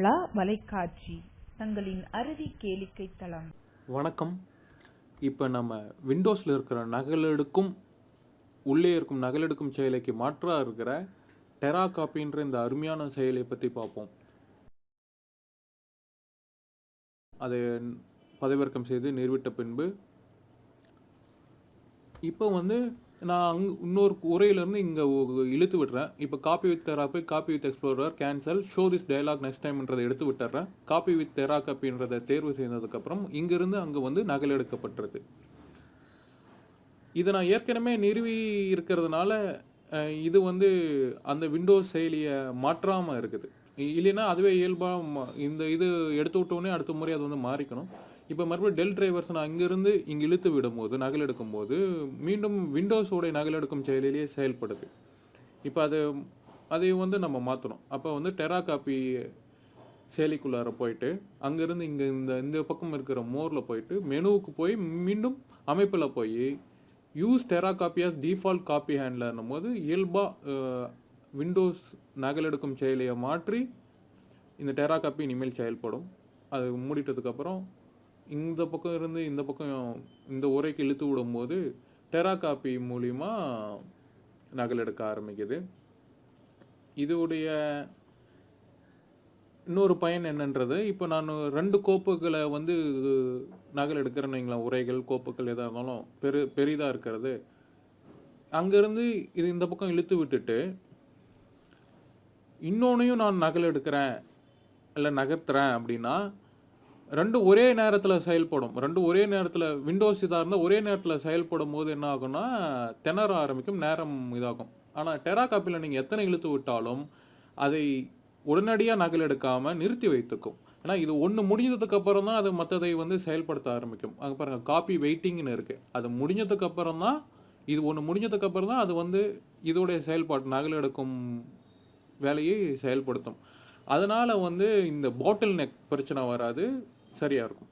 ப்ளா வலைக்காட்சி தங்களின் அறுதி கேளிக்கை தளம். வணக்கம். இப்போ நம்ம விண்டோஸில் இருக்கிற நகலெடுக்கும் உள்ளே இருக்கும் நகலெடுக்கும் செயலிக்கு மாற்றாக இருக்கிற டெரா காப்பின்ற இந்த அருமையான செயலை பற்றி பார்ப்போம். அதை பதிவிறக்கம் செய்து நிறுவிட்ட பின்பு இப்போ வந்து நான் அங் இன்னொரு உரையிலேருந்து இங்கே இழுத்து விடுறேன். இப்போ copy with TeraCopy copy with explorer cancel show this dialog next டைம்ன்றதை எடுத்து விட்டுறேன். காப்பி வித் தெரா காப்பின்றதை தேர்வு செய்ததுக்கப்புறம் இங்கேருந்து அங்கே வந்து நகல் நகலெடுக்கப்பட்டுருது இதை நான் ஏற்கனவே நிறுவி இருக்கிறதுனால இது வந்து அந்த விண்டோஸ் செயலியை மாற்றாமல் இருக்குது. இல்லைன்னா அதுவே இயல்பாக இந்த இது எடுத்து விட்டோடனே அடுத்த முறை அது வந்து மாறிக்கணும். இப்போ மறுபடியும் டெல் டிரைவர்ஸ் நான் இங்கிருந்து இங்கே இழுத்து விடும்போது நகலெடுக்கும் போது மீண்டும் விண்டோஸோடைய நகலெடுக்கும் செயலிலேயே செயல்படுது. இப்போ அது அதை வந்து நம்ம மாற்றணும் அப்போ வந்து டெரா காப்பி செயலிக்குள்ளார போயிட்டு அங்கேருந்து இங்கே இந்த இந்த பக்கம் இருக்கிற மோரில் போயிட்டு மெனுவுக்கு போய் மீண்டும் அமைப்பில் போய் use TeraCopy as default copy ஹேண்ட்லர்னும் போது இயல்பாக விண்டோஸ் நகலெடுக்கும் செயலியை மாற்றி இந்த டெரா காப்பி இனிமேல் செயல்படும். அது மூடிட்டதுக்கப்புறம் இந்த பக்கம் இருந்து இந்த பக்கம் இந்த உரைக்கு இழுத்து விடும்போது டெரா காப்பி மூலிமா நகலெடுக்க ஆரம்பிக்குது. இதோடைய இன்னொரு பயன் என்னன்றது இப்போ நான் ரெண்டு கோப்புகளை வந்து நகல் எடுக்கிறேன்னு வைங்களேன் உரைகள் கோப்புகள் எதாக இருந்தாலும் பெரு பெரிதாக இருக்கிறது. அங்கேருந்து இது இந்த பக்கம் இழுத்து விட்டுட்டு இன்னொன்னையும் நான் நகல் எடுக்கிறேன் இல்லை நகர்த்துறேன் அப்படின்னா ரெண்டு ஒரே நேரத்தில் செயல்படும். ரெண்டு ஒரே நேரத்தில் விண்டோஸ் இதாக இருந்தால் ஒரே நேரத்தில் செயல்படும் போது என்ன ஆகும்னா திணற ஆரம்பிக்கும் நேரம் இதாகும். ஆனால் டெரா காப்பியில் நீங்கள் எத்தனை இழுத்து விட்டாலும் அதை உடனடியாக நகல் எடுக்காமல் நிறுத்தி வைத்துக்கும். ஏன்னா இது ஒன்று முடிஞ்சதுக்கு அப்புறம் தான் அது மற்றதை வந்து செயல்படுத்த ஆரம்பிக்கும். அங்கே பாருங்கள் காப்பி வெயிட்டிங்னு இருக்குது அது முடிஞ்சதுக்கு அப்புறம் தான் இது ஒன்று முடிஞ்சதுக்கு அப்புறம் தான் அது வந்து இதோடைய செயல்பாடு நகல் எடுக்கும் வேலையை செயல்படுத்தும். அதனால் வந்து இந்த பாட்டில் நெக் பிரச்சனை வராது சரியாக இருக்கும்.